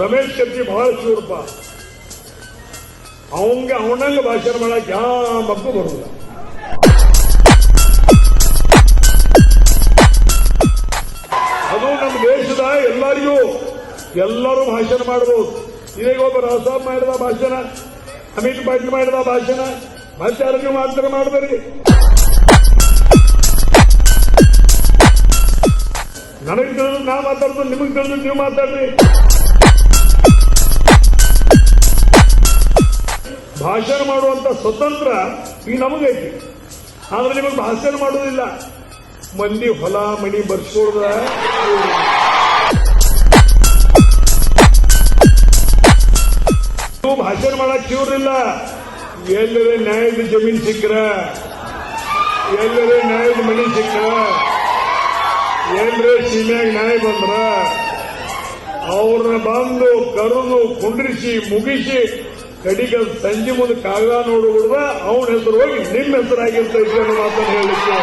ರಮೇಶ್ ಕತ್ತಿ ಬಹಳ ಶೂರ್ಪ ಅವಂಗೆ ಅವನಂಗ ಭಾಷಣ ಮಾಡಕ್ಕೆ ಯಾವ ಮಕ್ಕಳು ಬರುವುದಿಲ್ಲ ಅದು ನಮ್ಮ ದೇಶದ ಎಲ್ಲರಿಗೂ ಎಲ್ಲರೂ ಭಾಷಣ ಮಾಡಬಹುದು ನೀವೇ ಒಬ್ಬ ರಾಸಾಬ್ ಮಾಡಿದ ಭಾಷಣ, ಅಮಿತ್ ಪಾಟೀಲ್ ಮಾಡಿದ ಭಾಷಣ, ಮತ್ತೆ ಅರಣ್ಯ ಮಾತ್ರ ಮಾಡಬೇಡಿ. ನನಗೆ ತಿಳಿದು ನಾ ಮಾತಾಡ್ತು ನಿಮಗೆ ತಿಳಿದು ನೀವು ಮಾತಾಡ್ರಿ. ಭಾಷಣ ಮಾಡುವಂತ ಸ್ವತಂತ್ರ ಈ ನಮಗೈತಿ. ಆದ್ರೆ ನಿಮಗೆ ಭಾಷಣ ಮಾಡೋದಿಲ್ಲ ಮಂದಿ ಹೊಲ ಮಣಿ ಬರ್ಸ್ಕೊಳ್ದ ಭಾಷಣ ಮಾಡಕ್ ಇವ್ರಿಲ್ಲ ಎಲ್ಲರೇ ನ್ಯಾಯದ ಜಮೀನ್ ಸಿಕ್ಕ್ರ. ಎಲ್ಲರೇ ನ್ಯಾಯದ ಮನಿ ಸಿಕ್ಕ್ರ. ಏನ್ರೇ ಸೀಮ್ಯಾಗ ನ್ಯಾಯ ಬಂದ್ರ. ಅವ್ರನ್ನ ಬಂದು ಕರೆದು ಕುಂಡ್ರಿಸಿ, ಮುಗಿಸಿ ಕಡಿಗ ಸಂಜೆ ಮುಂದೆ ಕಾಗದ ನೋಡುಗುಡ್ದ ಅವನ ಹೆಸರು ಹೋಗಿ ನಿಮ್ಮ ಹೆಸರಾಗಿರ್ತೈತೆ ಅನ್ನೋ ಮಾತನ್ನು ಹೇಳಲಿಕ್ಕೆ